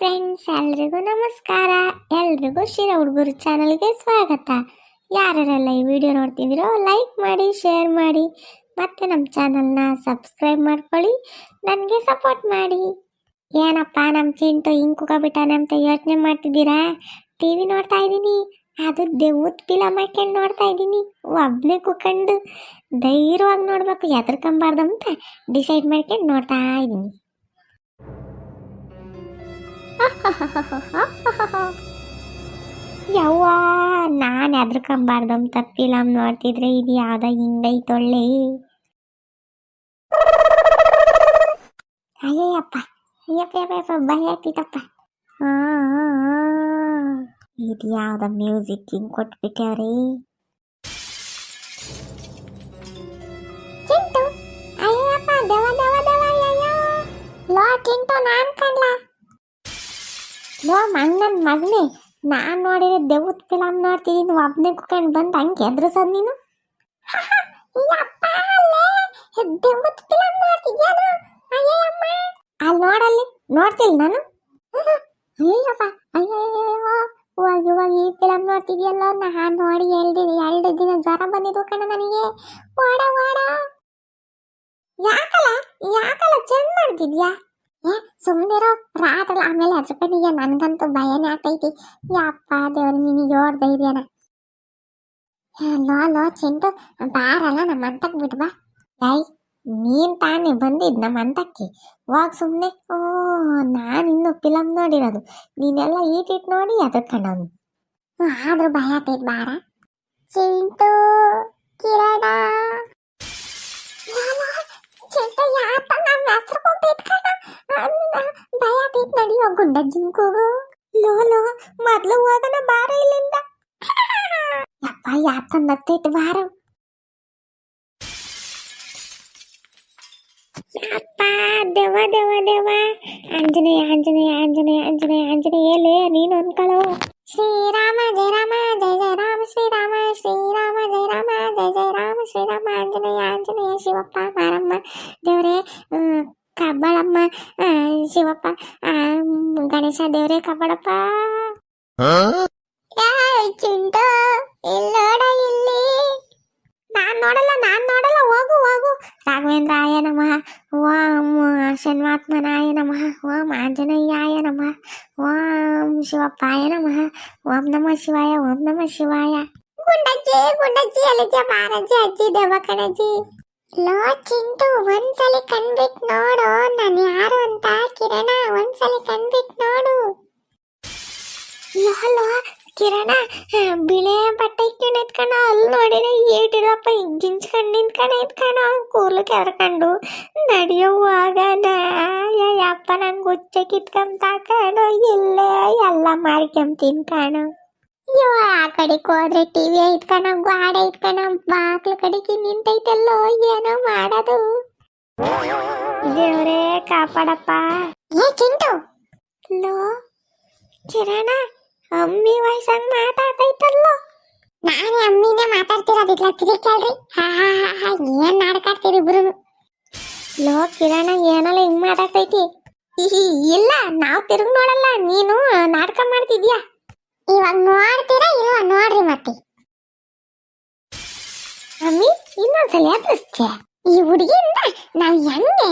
Friends ಎಲ್ರಿಗೂ ನಮಸ್ಕಾರ. ಎಲ್ರಿಗೂ ಶಿರ ಹುಡುಗರು ಚಾನಲ್ಗೆ ಸ್ವಾಗತ. ಯಾರ್ಯಾರೆಲ್ಲ ಈ ವಿಡಿಯೋ ನೋಡ್ತಿದ್ದೀರೋ ಲೈಕ್ ಮಾಡಿ ಶೇರ್ ಮಾಡಿ, ಮತ್ತು ನಮ್ಮ ಚಾನಲ್ನ ಸಬ್ಸ್ಕ್ರೈಬ್ ಮಾಡ್ಕೊಳ್ಳಿ, ನನಗೆ ಸಪೋರ್ಟ್ ಮಾಡಿ. ಏನಪ್ಪ ನಮ್ಮ ಚಿಂಟು ಹಿಂಗೆ ಅಂತ ಯೋಚನೆ ಮಾಡ್ತಿದ್ದೀರಾ? ಟಿ ವಿ ನೋಡ್ತಾ ಇದ್ದೀನಿ. ಅದು ದೇವೂತ್ ಫಿಲಮ್ ಮಾಡ್ಕೊಂಡು ನೋಡ್ತಾ ಇದ್ದೀನಿ. ಒಬ್ಬನೇ ಕುತ್ಕೊಂಡು ಧೈರ್ಯವಾಗಿ ನೋಡಬೇಕು, ಎದ್ರಕೊಂಬಾರ್ದು ಅಂತ ಡಿಸೈಡ್ ಮಾಡ್ಕೊಂಡು ನೋಡ್ತಾ ಇದ್ದೀನಿ. ಯವ್ವ ನಾನು ಎದ್ರಕೊಂಬಾರ್ದು ಅಂತ ಫಿಲಮ್ ನೋಡ್ತಿದ್ರೆ ಇದು ಯಾವ್ದ ಹಿಂಗೈತೊಳ್ಳೆ ಅಯ್ಯಯ್ಯಪ್ಪ ಅಯ್ಯಪ್ಪ ಯಪ್ಪ ಭಯ ಆಗ್ತಿತ್ತಪ್ಪ ಇದು ಯಾವ್ದ ಮ್ಯೂಸಿಕ್ ಹಿಂಗ್ ಕೊಟ್ಬಿಟ್ಟವ್ರಿ ಲೋ ಮಣ್ಣನ್ ಮಗನೇ? ನಾನ್ ನೋಡಿದ್ರೆ ದೇವತ್ ಫಿಲಮ್ ನೋಡ್ತಿದ್ದೀನಿ ಒಬ್ನೇ ಕುಕೊಂಡು ಬಂದು ಹಂಗೆ ಎದ್ರಸದ್ ನೀನು? ಅಲ್ಲಿ ನೋಡಲ್ಲಿ? ನೋಡ್ತಿಲ್ಲ ನಾನು? ಅಯ್ಯಪ್ಪ ಇವಾಗ ಈ ಫಿಲಮ್ ನೋಡ್ತಿದ್ಯಲ್ಲ? ನಾನು ನೋಡಿ ಎರಡು ಎರಡು ದಿನ ಜ್ವರ ಬಂದಿದ್ವು ಕಣ ನನಗೆ. ಓಡ ಓಡ ಯಾಕಲ್ಲ ಯಾಕಲ್ಲ ಚೆಂದ ಮಾಡ್ತಿದ್ಯಾ? ಸುಮ್ಮನಿರೋ ರಾತ್ರಿ ಆಮೇಲೆ ಹಚ್ಕೊಂಡಿದ್ಯಾ ನನಗಂತೂ ಭಯನೇ ಆಗ್ತೈತಿ. ಯಪ್ಪ ದೇವ್ರ, ನಿನಗೆ ಯೋರ್ ಧೈರ್ಯನ? ಲೋ ಲೋ, ಚಿಂಟು, ಬಾರಲ್ಲ ನಮ್ಮ ಅಂತಕ್ ಬಿಟ್ಬಾ ಏಯ್ ನೀನ್ ತಾನೇ ಬಂದಿದ್ ನಮ್ಮ ಅಂತಕ್ಕೆ ಹೋಗ್ ಸುಮ್ಮನೆ ಓ, ನಾನು ಇನ್ನು ಫಿಲಮ್ ನೋಡಿರೋದು. ನೀನೆಲ್ಲ ಈಟಿಟ್ ನೋಡಿ ಅದಕ್ಕೆ ಕಣ್ಣು ಆದ್ರೂ ಭಯ ಆಗ್ತೈತ್ ಬಾರ. ಭಯ ಆಗ್ತೈತ್ ಆ ಗುಂಡ ಜಿಂಕೋಗು. ಲೋ ಲೋ, ಮೊದ್ಲು ಹೋಗೋಣ ಬಾರ ಇಲ್ಲಿಂದ. ಯಪ್ಪ ಯಾತ ನತ್ತೈತ್ ಬಾರ. ಅಪ್ಪ ದೇವ ದೇವ ದೇವ ಆಂಜನೇಯ ಆಂಜನೇಯ ಆಂಜನೇಯ ಆಂಜನೇಯ ಆಂಜನೇಯ ಲೇ ನೀನು ಅನ್ಕೊಳ್ಳೋ ಶ್ರೀರಾಮ ಜಯ ರಾಮ ಜಯ ಜಯ ರಾಮ ಶ್ರೀರಾಮ ಶ್ರೀರಾಮ ಜಯ ರಾಮ ಜಯ ಜಯ ರಾಮ ಶ್ರೀರಾಮ, ಆಂಜನೇಯ ಆಂಜನೇಯ, ಶಿವಪ್ಪ, ಮಾರಮ್ಮ. ದೇವರೇ ಕಬ್ಬಳಮ್ಮ ಶಿವಪ್ಪ ಗಣೇಶ ದೇವರೇ ಕಬ್ಬಳಪ್ಪ. ಚಿಂಟು ಇಲ್ಲಿ ನೋಡ ಇಲ್ಲಿ. ನಾನ್ ನೋಡಲ್ಲ ನಾನ್ ನೋಡಲ್ಲ ಹೋಗು ಹೋಗು. ರಾಘವೇಂದ್ರಾಯ ನಮಃ. ಓಂ ಶನ್ಮಾತ್ಮನಾಯ ನಮಃ. ಓಂ ಆಂಜನೇಯಾಯ ನಮಃ. ಓಂ ಶಿವಪ್ಪಾಯ ನಮಃ. ಓಂ ನಮಃ ಶಿವಾಯ ಓಂ ನಮಃ ಶಿವಾಯ. ಗುಂಡಜ್ಜಿ ಗುಂಡಜ್ಜಿ ಅಲ್ಲಿದ್ಯ ಬಾರಜ್ಜಿ ಅಜ್ಜಿ ದೇವ ಕಣಜ್ಜಿ ಲೋ ಚಿಂಟು, ಒಂದ್ಸಲಿ ಕಣ್ಬಿಟ್ ನೋಡು. ನಾನು ಯಾರು ಅಂತ? ಕಿರಣ, ಒಂದ್ಸಲಿ ಕಣ್ಬಿಟ್ ನೋಡು. ಲೋ ಕಿರಣ ಬಿಳೆ ಬಟ್ಟೆ ಇಟ್ಕೊಂಡು ಎತ್ಕೊಂಡು ಅಲ್ಲಿ ನೋಡಿದ್ರೆ ಏಟಿಡಪ್ಪ ಗಿಂಚ್ಕೊಂಡು ನಿಂತ್ಕೊಂಡು ಎತ್ಕೊಂಡು ಕೂಲು ಕೆರ್ಕೊಂಡು ನಡೆಯುವಾಗ ಯಪ್ಪ, ನಂಗೆ ಉಚ್ಚ ಕಿತ್ಕೊಂಡ್ ತಾಕೊಂಡು ಇಲ್ಲೇ ಎಲ್ಲ ಮಾಡ್ಕೊಂಡ್ ತಿನ್ಕಾಣು. ಅಯ್ಯೋ, ಆ ಕಡೆಗೆ ಹೋದ್ರೆ ಟಿವಿ ಐತ್ಕಣ ಗಾಡ ಐತ್ಕಣ ಬಾಕ್ಲ ಕಡೆಗೆ ನಿಂತೈತಲ್ಲೋ, ಏನೋ ಮಾಡೋದು. ದೇವ್ರೇ ಕಾಪಾಡಪ್ಪ. ಏ, ಚಿಂಟು! ಲೋ, ಕಿರಣ, ಅಮ್ಮಿ ವಯಸ್ಸಂಗ್ ಮಾತಾಡ್ತೈತಲ್ಲೋ. ನಾನೇ ಅಮ್ಮಿನೇ ಮಾತಾಡ್ತಿರೋದಿಲ್ಲ ತಿರುಗಿ ಹಾ ಹಾ ಹಾ ಹಾ, ಏನ್ ನಾಡ್ಕಾಡ್ತೀರಿ ಇಬ್ರು? ಲೋ, ಕಿರಣ, ಏನಲ್ಲ ಹಿಂಗ್ ಮಾತಾಡ್ತೈತಿ? ಇಲ್ಲ, ನಾವ್ ತಿರುಗ್ ನೋಡಲ್ಲ, ನೀನು ನಾಟಕ ಮಾಡ್ತಿದ್ಯಾ? ಇವಾಗ ನೋಡ್ತೀರಾ ಇಲ್ವಾ? ನೋಡ್ರಿ ಮತ್ತೆ. ಅಮ್ಮಿ ಇನ್ನೊಂದ್ಸಲ ಎದುರಿಸ್ತೆ ಈ ಹುಡುಗಿಯಿಂದ ನಾವು ಹೆಂಗೆ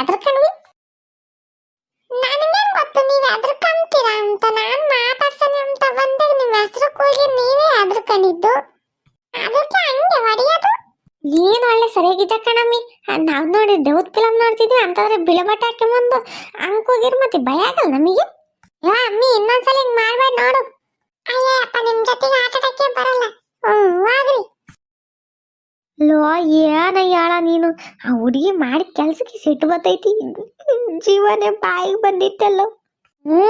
ಎದ್ರಕಣ್ವಿ. ನನಗೇನು ಗೊತ್ತು, ನೀವು ಎದ್ರಕಂತೀರಾ ಅಂತ. ನಾನು ಮಾತಾಡ್ಸನೆ ಅಂತ ಬಂದಾಗ ನಿಮ್ಮ ಹೆಸರು ಕೂಗಿ ನೀವೇ ಎದ್ರಕೊಂಡಿದ್ದು ಅದಕ್ಕೆ ಹಂಗೆ ಹೊಡೆಯೋದು. ಏನು ಒಳ್ಳೆ ಸರಿಯಾಗಿದ್ದ ಕಣಮ್ಮಿ. ನಾವು ನೋಡಿ ಡೌತ್ ಫಿಲಮ್ ನೋಡ್ತಿದ್ವಿ, ಅಂತಂದ್ರೆ ಬಿಳಮಟ್ಟಕ್ಕೆ ಬಟ್ಟೆ ಹಾಕೊಂಬಂದು ಹಂಗ್ ಹೋಗಿರ್ ಮತ್ತೆ ಭಯ ಆಗಲ್ಲ ನಮಗೆ? ಯಾ ಅಮ್ಮಿ ಇನ್ನೊಂದ್ಸಲ ಹಿಂಗ್ ಮಾಡ್ಬೇಡ ನೋಡು ಅಯ್ಯಪ್ಪ ನಿಮ್ ಜೊತೆಗೆ ಆಟ ಆಡಕ್ಕೆ ಬರಲ್ಲ ಹ್ಮ್ ಆಗ್ರಿ ಲೋ ಏನ ಹೇಳ ನೀನು ಆ ಹುಡುಗಿ ಮಾಡಿದ ಕೆಲ್ಸಕ್ಕೆ ಸಿಟ್ಟು ಬರ್ತೈತಿ ಜೀವನೇ ಬಾಯಿಗೆ ಬಂದಿತ್ತಲ್ಲೋ ಹ್ಞೂ